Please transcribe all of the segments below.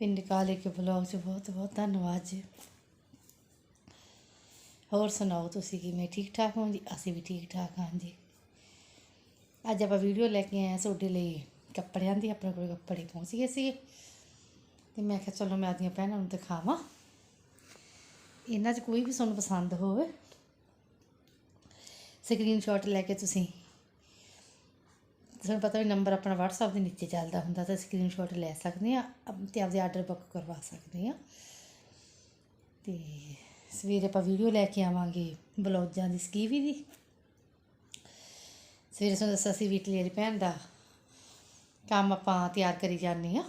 ਪਿੰਡ ਕਾਲੇ ਕੇ ਬਲੌਗ 'ਚ ਬਹੁਤ ਬਹੁਤ ਧੰਨਵਾਦ ਜੀ। ਹੋਰ ਸੁਣਾਓ ਤੁਸੀਂ ਕਿਵੇਂ? ਠੀਕ ਠਾਕ ਹੋ ਜੀ? ਅਸੀਂ ਵੀ ਠੀਕ ਠਾਕ ਹਾਂ ਜੀ। ਅੱਜ ਆਪਾਂ ਵੀਡੀਓ ਲੈ ਕੇ ਆਏ ਹਾਂ ਤੁਹਾਡੇ ਲਈ ਕੱਪੜਿਆਂ ਦੀ, ਆਪਣੇ ਕੋਲ ਕੱਪੜੇ ਪਹੁੰਚ ਗਏ ਸੀ ਤੇ ਮੈਂ ਕਿਹਾ ਚਲੋ ਮੈਂ ਆਪਣੀਆਂ ਭੈਣਾਂ ਨੂੰ ਦਿਖਾਵਾਂ। ਇਹਨਾਂ 'ਚ ਕੋਈ ਵੀ ਤੁਹਾਨੂੰ ਪਸੰਦ ਹੋਵੇ ਸਕਰੀਨਸ਼ਾਟ ਲੈ ਕੇ ਤੁਸੀਂ ਤੁਹਾਨੂੰ ਪਤਾ ਵੀ ਨੰਬਰ ਆਪਣਾ WhatsApp ਦੇ ਨੀਚੇ ਚੱਲਦਾ ਹੁੰਦਾ, ਤਾਂ ਸਕਰੀਨਸ਼ਾਟ ਲੈ ਸਕਦੇ ਆ ਤੇ ਆਪਦੇ ਆਰਡਰ ਬੁੱਕ ਕਰਵਾ ਸਕਦੇ ਆ ਤੇ ਸਵੇਰੇ ਆਪਾਂ ਵੀਡੀਓ ਲੈ ਕੇ ਆਵਾਂਗੇ ਬਲੌਜਾਂ ਦੀ ਸਕੀਵੀ ਦੀ। ਸਵੇਰੇ ਸਾਨੂੰ ਦੱਸਿਆ ਸੀ ਵੀਟਲੀ ਵਾਲੀ ਭੈਣ ਦਾ ਕੰਮ ਆਪਾਂ ਤਿਆਰ ਕਰੀ ਜਾਂਦੇ ਆ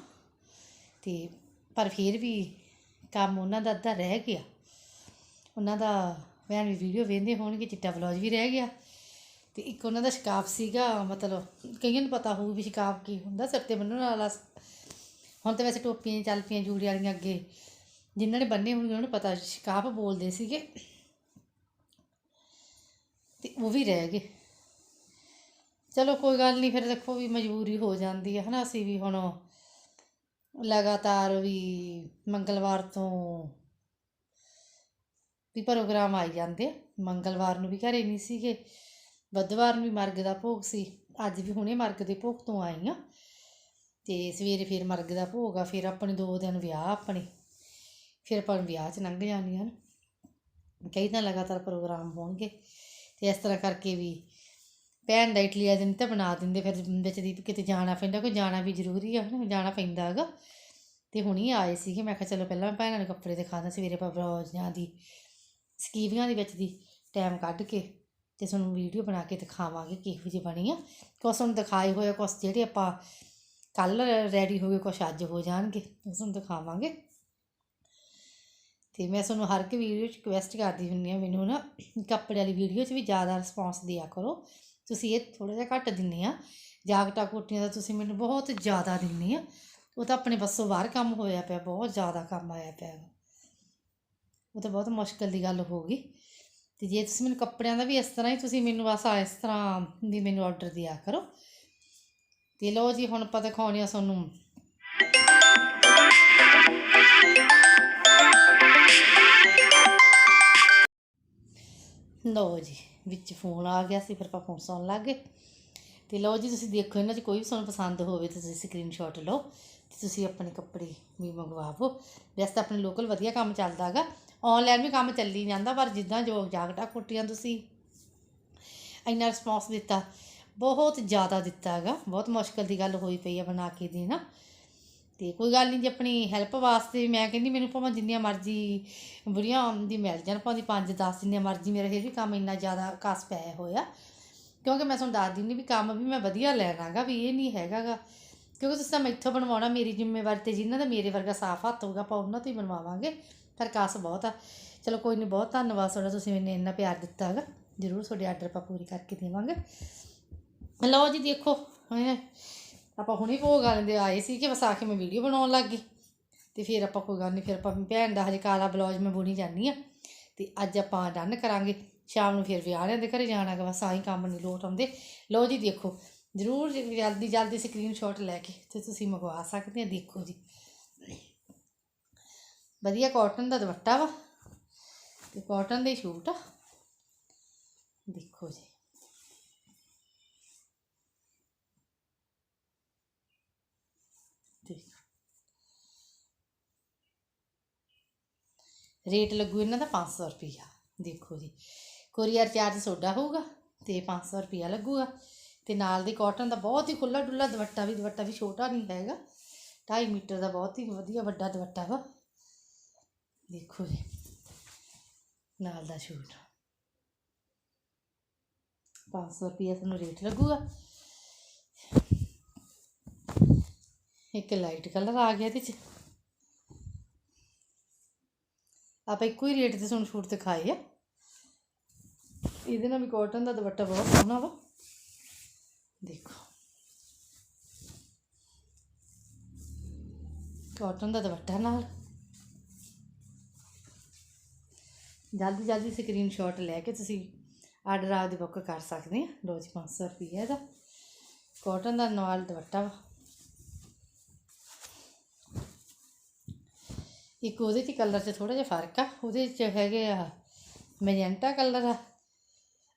ਤੇ ਪਰ ਫਿਰ ਵੀ ਕੰਮ ਉਹਨਾਂ ਦਾ ਅੱਧਾ ਰਹਿ ਗਿਆ। ਉਹਨਾਂ ਦਾ ਭੈਣ ਵੀ ਵੀਡੀਓ ਵੇਖਦੇ ਹੋਣਗੇ, ਚਿੱਟਾ ਬਲੌਜ ਵੀ ਰਹਿ ਗਿਆ। ਤੇ ਇੱਕ ਉਹਨਾਂ ਦਾ ਸ਼ਿਕਾਫ ਸੀਗਾ, ਮਤਲਬ ਕਈਆਂ ਨੂੰ ਪਤਾ ਹੋਊ ਵੀ ਸ਼ਿਕਾਫ ਕੀ ਹੁੰਦਾ, ਸਿਰ ਤੇ ਬੰਨਣ ਵਾਲਾ ਹੁਣ ਤਾਂ ਵੈਸੇ ਟੋਪੀਆਂ ਹੀ ਚੱਲ ਪਈਆਂ ਜੂੜੀ ਵਾਲੀਆਂ ਅੱਗੇ ਜਿਨ੍ਹਾਂ ਨੇ ਬੰਨੇ ਹੋਣਗੇ, ਉਹਨਾਂ ਨੂੰ ਪਤਾ ਸ਼ਿਕਾਫ ਬੋਲਦੇ ਸੀਗੇ। ਤੇ ਉਹ ਵੀ ਰਹਿ ਗਏ। ਚਲੋ ਕੋਈ ਗੱਲ ਨਹੀਂ, ਫਿਰ ਦੇਖੋ ਵੀ ਮਜਬੂਰੀ ਹੋ ਜਾਂਦੀ ਹੈ ਹਨਾ, ਅਸੀਂ ਵੀ ਹੁਣ ਲਗਾਤਾਰ ਵੀ ਮੰਗਲਵਾਰ ਤੋਂ ਵੀ ਪ੍ਰੋਗਰਾਮ ਆਈ ਜਾਂਦੇ ਮੰਗਲਵਾਰ ਨੂੰ ਵੀ ਘਰੇ ਨਹੀਂ ਸੀਗੇ। ਬੁੱਧਵਾਰ ਨੂੰ ਵੀ ਮਰਗ ਦਾ ਭੋਗ ਸੀ। ਅੱਜ ਵੀ ਹੁਣੇ ਮਰਗ ਦੇ ਭੋਗ ਤੋਂ ਆਈ ਆ। ਤੇ ਸਵੇਰੇ ਫਿਰ ਮਰਗ ਦਾ ਭੋਗ ਆ, ਫਿਰ ਆਪਣੇ ਦੋ ਦਿਨ ਵਿਆਹ ਆਪਣੇ। ਫਿਰ ਆਪਾਂ ਨੂੰ ਵਿਆਹ 'ਚ ਲੰਘ ਜਾਂਦੀਆਂ ਨੇ ਕਈ ਤਾਂ ਲਗਾਤਾਰ ਪ੍ਰੋਗਰਾਮ ਹੋਣਗੇ। ਤੇ ਇਸ ਤਰ੍ਹਾਂ ਕਰਕੇ ਵੀ ਭੈਣ ਦਾ ਇਟਲੀ ਆ ਦਿਨ ਤਾਂ ਬਣਾ ਦਿੰਦੇ, ਫਿਰ ਵਿੱਚ ਦੀ ਕਿਤੇ ਜਾਣਾ ਪੈਂਦਾ, ਕੋਈ ਜਾਣਾ ਵੀ ਜ਼ਰੂਰੀ ਆ, ਹਨਾ, ਜਾਣਾ ਪੈਂਦਾ ਹੈਗਾ। ਤੇ ਹੁਣੀ ਆਏ ਸੀਗੇ, ਮੈਂ ਕਿਹਾ ਚਲੋ ਪਹਿਲਾਂ ਮੈਂ ਭੈਣਾਂ ਨੂੰ ਕੱਪੜੇ ਦਿਖਾਦਾ ਸਵੇਰੇ ਆਪਾਂ ਬਲੌਜ਼ਾਂ ਦੀ, ਸਕੀਵੀਆਂ ਦੇ ਵਿੱਚ ਦੀ ਟਾਈਮ ਕੱਢ ਕੇ ਤੇ ਤੁਹਾਨੂੰ ਵੀਡੀਓ ਬਣਾ ਕੇ ਦਿਖਾਵਾਂਗੇ ਕਿਹੋ ਜਿਹੀ ਬਣੀ ਆ। ਕੁਛ ਤੁਹਾਨੂੰ ਦਿਖਾਏ ਹੋਏ ਕੁਛ ਜਿਹੜੇ ਆਪਾਂ ਕੱਲ ਰੈਡੀ ਹੋ ਗਏ, ਕੁਛ ਅੱਜ ਹੋ ਜਾਣਗੇ, ਉਹ ਤੁਹਾਨੂੰ ਦਿਖਾਵਾਂਗੇ। ਤੇ ਮੈਂ ਤੁਹਾਨੂੰ ਹਰ ਇੱਕ ਵੀਡੀਓ 'ਚ ਰਿਕਵੈਸਟ ਕਰਦੀ ਹੁੰਦੀ ਆ ਮੈਨੂੰ ਨਾ ਕੱਪੜੇ ਵਾਲੀ ਵੀਡੀਓ 'ਚ ਵੀ ਜ਼ਿਆਦਾ ਰਿਸਪੌਂਸ ਦਿਆ ਕਰੋ। ਤੁਸੀਂ ਇਹ ਥੋੜਾ ਜਿਹਾ ਘੱਟ ਦਿੰਦੇ ਆ। ਜਾਗਟਾ ਕੋਟੀਆਂ ਦਾ ਤੁਸੀਂ ਮੈਨੂੰ ਬਹੁਤ ਜ਼ਿਆਦਾ ਦਿੰਦੇ ਆ। ਉਹ ਤਾਂ ਆਪਣੇ ਬੱਸੋਂ ਬਾਹਰ ਕੰਮ ਹੋਇਆ ਪਿਆ, ਬਹੁਤ ਜ਼ਿਆਦਾ ਕੰਮ ਆਇਆ ਪਿਆ। ਉਹ ਤਾਂ ਬਹੁਤ ਮੁਸ਼ਕਲ ਦੀ ਗੱਲ ਹੋ ਗਈ। ਤੇ ਜੇ ਤੁਸੀਂ ਮੈਨੂੰ ਕੱਪੜਿਆਂ ਦਾ ਵੀ ਇਸ ਤਰ੍ਹਾਂ ਹੀ ਤੁਸੀਂ ਮੈਨੂੰ ਬਸ ਇਸ ਤਰ੍ਹਾਂ ਵੀ ਮੈਨੂੰ ਆਰਡਰ ਦਿਆ ਕਰੋ। ਤੇ ਲਓ ਜੀ, ਹੁਣ ਆਪਾਂ ਦਿਖਾਉਣੇ ਆ ਤੁਹਾਨੂੰ। ਲਓ ਜੀ, ਵਿੱਚ ਫੋਨ ਆ ਗਿਆ ਸੀ, ਫਿਰ ਆਪਾਂ ਫੋਨ ਸੁਣਨ ਲੱਗ ਗਏ। ਤੇ ਲਓ ਜੀ, ਤੁਸੀਂ ਦੇਖੋ ਇਹਨਾਂ 'ਚ ਕੋਈ ਵੀ ਤੁਹਾਨੂੰ ਪਸੰਦ ਹੋਵੇ ਤੁਸੀਂ ਸਕਰੀਨਸ਼ਾਟ ਲਓ ਤੇ ਤੁਸੀਂ ਆਪਣੇ ਕੱਪੜੇ ਵੀ ਮੰਗਵਾਵੋ ਵੈਸੇ ਤਾਂ ਆਪਣੇ ਲੋਕਲ ਵਧੀਆ ਕੰਮ ਚੱਲਦਾ ਹੈਗਾ। ਆਨਲਾਈਨ ਵੀ ਕੰਮ ਚੱਲੀ ਜਾਂਦਾ, ਪਰ ਜਿੱਦਾਂ ਜੋ ਜਾਕਟਾਂ ਕੁੱਟੀਆਂ ਤੁਸੀਂ, ਇੰਨਾ ਰਿਸਪੌਂਸ ਦਿੱਤਾ, ਬਹੁਤ ਜ਼ਿਆਦਾ ਦਿੱਤਾ ਹੈਗਾ, ਬਹੁਤ ਮੁਸ਼ਕਲ ਦੀ ਗੱਲ ਹੋਈ ਪਈ ਆ ਬਣਾ ਕੇ ਦੇਣਾ ਤੇ ਕੋਈ ਗੱਲ ਨਹੀਂ ਜੀ ਆਪਣੀ ਹੈਲਪ ਵਾਸਤੇ ਮੈਂ ਕਹਿੰਦੀ, ਮੈਨੂੰ ਭਾਵੇਂ ਜਿੰਨੀਆਂ ਮਰਜ਼ੀ ਬੁਰੀਆਂ ਦੀ ਮਿਲ ਜਾਣ, ਭਾਵੇਂ 5 10 ਜਿੰਨੀਆਂ ਮਰਜ਼ੀ, ਮੇਰਾ ਇਹ ਵੀ ਕੰਮ ਇੰਨਾ ਜ਼ਿਆਦਾ ਕਸ ਪਿਆ ਹੋਇਆ। ਕਿਉਂਕਿ ਮੈਂ ਤੁਹਾਨੂੰ ਦੱਸ ਦਿੰਦੀ ਵੀ ਕੰਮ ਵੀ ਮੈਂ ਵਧੀਆ ਲੈਣਾਗਾ ਵੀ ਇਹ ਨਹੀਂ ਹੈਗਾਗਾ ਕਿਉਂਕਿ ਤੁਸੀਂ ਤਾਂ ਮੈਥੋਂ ਬਣਵਾਉਣਾ, ਮੇਰੀ ਜ਼ਿੰਮੇਵਾਰੀ ਤੇ ਜਿਨ੍ਹਾਂ ਦਾ ਮੇਰੇ ਵਰਗਾ ਸਾਫ਼ ਹੱਥ ਹੋਊਗਾ, ਆਪਾਂ ਉਹਨਾਂ ਤੋਂ ਹੀ ਬਣਵਾਵਾਂਗੇ। ਪਰ ਕਸ ਬਹੁਤ ਆ। ਚਲੋ ਕੋਈ ਨਹੀਂ ਬਹੁਤ ਧੰਨਵਾਦ ਤੁਹਾਡਾ ਤੁਸੀਂ ਮੈਨੂੰ ਇੰਨਾ ਪਿਆਰ ਦਿੱਤਾ ਹੈਗਾ ਜ਼ਰੂਰ ਤੁਹਾਡੇ ਆਰਡਰ ਆਪਾਂ ਪੂਰੀ ਕਰਕੇ ਦੇਵਾਂਗੇ। ਲਓ ਜੀ ਦੇਖੋ ਹੈਂ, ਆਪਾਂ ਹੁਣੇ ਭੋਗ ਵਾਲੇ ਦੇ ਆਏ ਸੀ ਕਿ ਬਸ ਆ ਕੇ ਮੈਂ ਵੀਡੀਓ ਬਣਾਉਣ ਲੱਗ ਗਈ। ਤੇ ਫਿਰ ਆਪਾਂ ਕੋਈ ਗੱਲ ਨਹੀਂ ਫਿਰ ਆਪਾਂ ਭੈਣ ਦਾ ਹਜੇ ਕਾਲਾ ਬਲੌਜ ਮੈਂ ਬੁਣੀ ਜਾਂਦੀ ਆ। ਤੇ ਅੱਜ ਆਪਾਂ ਡਨ ਕਰਾਂਗੇ। ਸ਼ਾਮ ਨੂੰ ਫਿਰ ਵਿਆਹ ਦੇ ਘਰੇ ਜਾਣਾ ਗਾ ਬਸ ਆਹੀ ਕੰਮ ਨਹੀਂ ਲੋਟ ਆਉਂਦੇ। ਲਓ ਜੀ ਦੇਖੋ। ਜ਼ਰੂਰ ਜੀ ਜਲਦੀ ਜਲਦੀ ਸਕਰੀਨਸ਼ਾਟ ਲੈ ਕੇ ਤੇ ਤੁਸੀਂ ਮੰਗਵਾ ਸਕਦੇ ਆ ਦੇਖੋ ਜੀ। ਵਧੀਆ ਕਾਟਨ ਦਾ ਦੁਪੱਟਾ ਵਾ ਤੇ ਕਾਟਨ ਦੇ ਸ਼ੂਟ ਆ। ਦੇਖੋ ਜੀ। ਰੇਟ ਲੱਗੂ ਇਹਨਾਂ ਦਾ 500 ਰੁਪਈਆ। ਦੇਖੋ ਜੀ। ਕੋਰੀਅਰ ਚਾਰਜ ਤੁਹਾਡਾ ਹੋਊਗਾ ਤੇ 500 ਰੁਪਈਆ ਲੱਗੂਗਾ ਤੇ ਨਾਲ ਦੀ ਕਾਟਨ ਦਾ ਬਹੁਤ ਹੀ ਖੁੱਲਾ ਡੁੱਲਾ ਦੁਪੱਟਾ ਵੀ ਦੁਪੱਟਾ ਵੀ ਛੋਟਾ ਨਹੀਂ ਹੈਗਾ। 2.5 ਮੀਟਰ ਦਾ ਬਹੁਤ ਹੀ ਵਧੀਆ ਵੱਡਾ ਦੁਪੱਟਾ ਵਾ। ਦੇਖੋ ਜੀ, ਨਾਲ ਦਾ ਸ਼ੂਟ। 500 ਰੁਪਈਆ ਤੁਹਾਨੂੰ ਰੇਟ ਲੱਗੂਗਾ। ਇੱਕ ਲਾਈਟ ਕਲਰ ਆ ਗਿਆ ਇਹਦੇ ਚ। ਆਪਾਂ ਇੱਕੋ ਹੀ ਰੇਟ ਤੇ ਤੁਹਾਨੂੰ ਸ਼ੂਟ ਦਿਖਾਏ ਆ। ਇਹਦੇ ਨਾਲ ਵੀ ਕਾਟਨ ਦਾ ਦੁਪੱਟਾ ਬਹੁਤ ਸੋਹਣਾ ਵਾ। ਦੇਖੋ। ਕਾਟਨ ਦਾ ਦੁਪੱਟਾ ਨਾਲ। ਜਲਦੀ ਜਲਦੀ ਸਕਰੀਨਸ਼ਾਟ ਲੈ ਕੇ ਤੁਸੀਂ ਆਰਡਰ ਆਪਦੀ ਬੁੱਕ ਕਰ ਸਕਦੇ ਆ। ਲਓ ਜੀ 500 ਰੁਪਏ ਦਾ ਕਾਟਨ ਦਾ ਨਾਲ ਦੁਪੱਟਾ ਵਾ। ਇੱਕ ਉਹਦੇ 'ਚ ਕਲਰ 'ਚ ਥੋੜਾ ਜਿਹਾ ਫ਼ਰਕ ਆ। ਉਹਦੇ 'ਚ ਹੈਗੇ ਆ ਮੈਜੈਂਟਾ ਕਲਰ ਆ।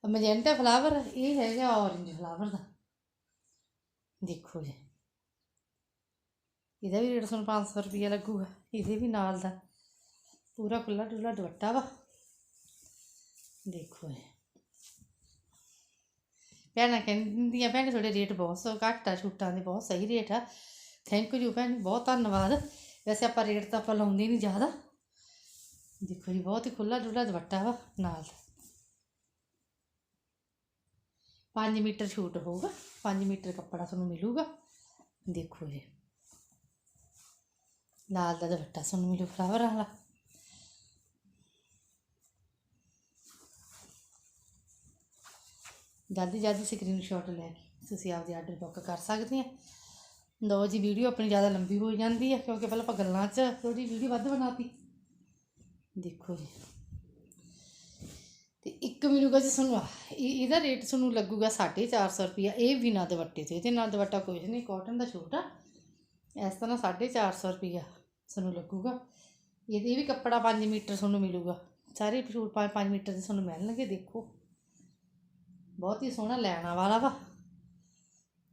ਮੈਜੈਂਟਾ ਫਲਾਵਰ ਇਹ ਹੈਗਾ ਔਰੇਂਜ ਫਲਾਵਰ ਦਾ। ਦੇਖੋ ਜੀ। ਇਹਦਾ ਵੀ ਰੇਟ ਤੁਹਾਨੂੰ 500 ਰੁਪਏ ਲੱਗੂਗਾ। ਇਹਦੇ ਵੀ ਨਾਲ ਦਾ। ਪੂਰਾ ਖੁੱਲਾ ਡੁੱਲਾ ਦੁਪੱਟਾ ਵਾ। ਦੇਖੋ ਜੀ ਭੈਣਾਂ ਕਹਿੰਦੀਆਂ, ਭੈਣ ਤੁਹਾਡੇ ਰੇਟ ਬਹੁਤ ਸ- ਘੱਟ ਆ, ਛੂਟਾਂ ਦੇ ਬਹੁਤ ਸਹੀ ਰੇਟ ਆ। ਥੈਂਕ ਯੂ ਭੈਣ ਬਹੁਤ ਧੰਨਵਾਦ। ਵੈਸੇ ਆਪਾਂ ਰੇਟ ਤਾਂ ਆਪਾਂ ਲਾਉਂਦੇ ਨਹੀਂ ਜ਼ਿਆਦਾ। ਦੇਖੋ ਜੀ, ਬਹੁਤ ਹੀ ਖੁੱਲਾ ਡੁੱਲਾ ਦੁਪੱਟਾ ਵਾ ਨਾਲ। 5 ਮੀਟਰ ਛੂਟ ਹੋਊਗਾ 5 ਮੀਟਰ ਕੱਪੜਾ ਤੁਹਾਨੂੰ ਮਿਲੂਗਾ। ਦੇਖੋ ਜੀ। ਲਾਲ ਦਾ ਦੁਪੱਟਾ ਤੁਹਾਨੂੰ ਮਿਲੂ ਫਲਾਵਰ ਵਾਲਾ। ਜਲਦੀ ਜਲਦੀ ਸਕਰੀਨਸ਼ਾਟ ਲੈ ਕੇ ਤੁਸੀਂ ਆਪਦੇ ਆਰਡਰ ਬੁੱਕ ਕਰ ਸਕਦੇ ਆ। ਲਓ ਜੀ ਵੀਡੀਓ ਆਪਣੀ ਜ਼ਿਆਦਾ ਲੰਬੀ ਹੋ ਜਾਂਦੀ ਹੈ ਕਿਉਂਕਿ ਪਹਿਲਾਂ ਆਪਾਂ ਗੱਲਾਂ 'ਚ ਥੋੜੀ ਵੀਡੀਓ ਵੱਧ ਬਣਾਤੀ। ਦੇਖੋ ਜੀ। ਤੇ ਇੱਕ ਮਿਲੂਗਾ ਜੀ ਤੁਹਾਨੂੰ ਆਹ, ਇਹ ਇਹਦਾ ਰੇਟ ਤੁਹਾਨੂੰ ਲੱਗੂਗਾ 450 ਰੁਪਿਆ ਇਹ ਬਿਨਾਂ ਦੁਪੱਟੇ ਤੋਂ ਇਹਦੇ ਨਾਲ ਦੁਪੱਟਾ ਕੋਈ ਨਹੀਂ ਕਾਟਨ ਦਾ ਸੂਟ ਆ। ਇਸ ਤਰ੍ਹਾਂ 450 ਰੁਪਿਆ ਤੁਹਾਨੂੰ ਲੱਗੂਗਾ। ਇਹਦੇ ਵੀ ਕੱਪੜਾ 5 ਮੀਟਰ ਤੁਹਾਨੂੰ ਮਿਲੂਗਾ। ਸਾਰੇ ਸੂਟ 5 ਮੀਟਰ ਦੇ ਤੁਹਾਨੂੰ ਮਿਲਣਗੇ ਦੇਖੋ। ਬਹੁਤ ਹੀ ਸੋਹਣਾ ਲੈਣਾ ਵਾਲਾ ਵਾ।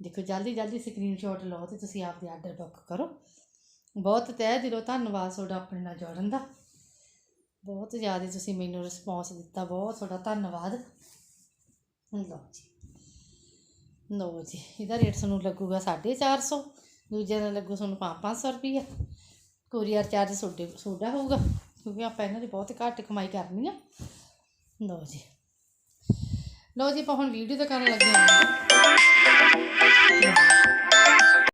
ਦੇਖੋ, ਜਲਦੀ ਜਲਦੀ ਸਕਰੀਨਸ਼ਾਟ ਲਓ ਤੇ ਤੁਸੀਂ ਆਪਦੇ ਆਰਡਰ ਬੁੱਕ ਕਰੋ। ਬਹੁਤ ਤਹਿ ਦਿਲੋਂ ਧੰਨਵਾਦ ਤੁਹਾਡਾ ਆਪਣੇ ਨਾਲ ਜੋੜਨ ਦਾ। ਬਹੁਤ ਜ਼ਿਆਦਾ ਤੁਸੀਂ ਮੈਨੂੰ ਰਿਸਪੌਂਸ ਦਿੱਤਾ, ਬਹੁਤ ਤੁਹਾਡਾ ਧੰਨਵਾਦ। ਲਓ ਜੀ। ਲਓ ਜੀ, ਇਹਦਾ ਰੇਟ ਤੁਹਾਨੂੰ ਲੱਗੂਗਾ 450 ਦੂਜਿਆਂ ਦਾ ਲੱਗੂ ਤੁਹਾਨੂੰ 500 ਰੁਪਈਆ। ਕੋਰੀਅਰ ਚਾਰਜ ਤੁਹਾਡੇ, ਤੁਹਾਡਾ ਹੋਊਗਾ, ਕਿਉਂਕਿ ਆਪਾਂ ਇਹਨਾਂ ਦੀ ਬਹੁਤ ਘੱਟ ਕਮਾਈ ਕਰਨੀ ਆ। ਲਓ ਜੀ। ਲਓ ਜੀ ਆਪਾਂ ਹੁਣ ਵੀਡੀਓ ਤਾਂ ਕਰਨ ਲੱਗੇ ਹਾਂ।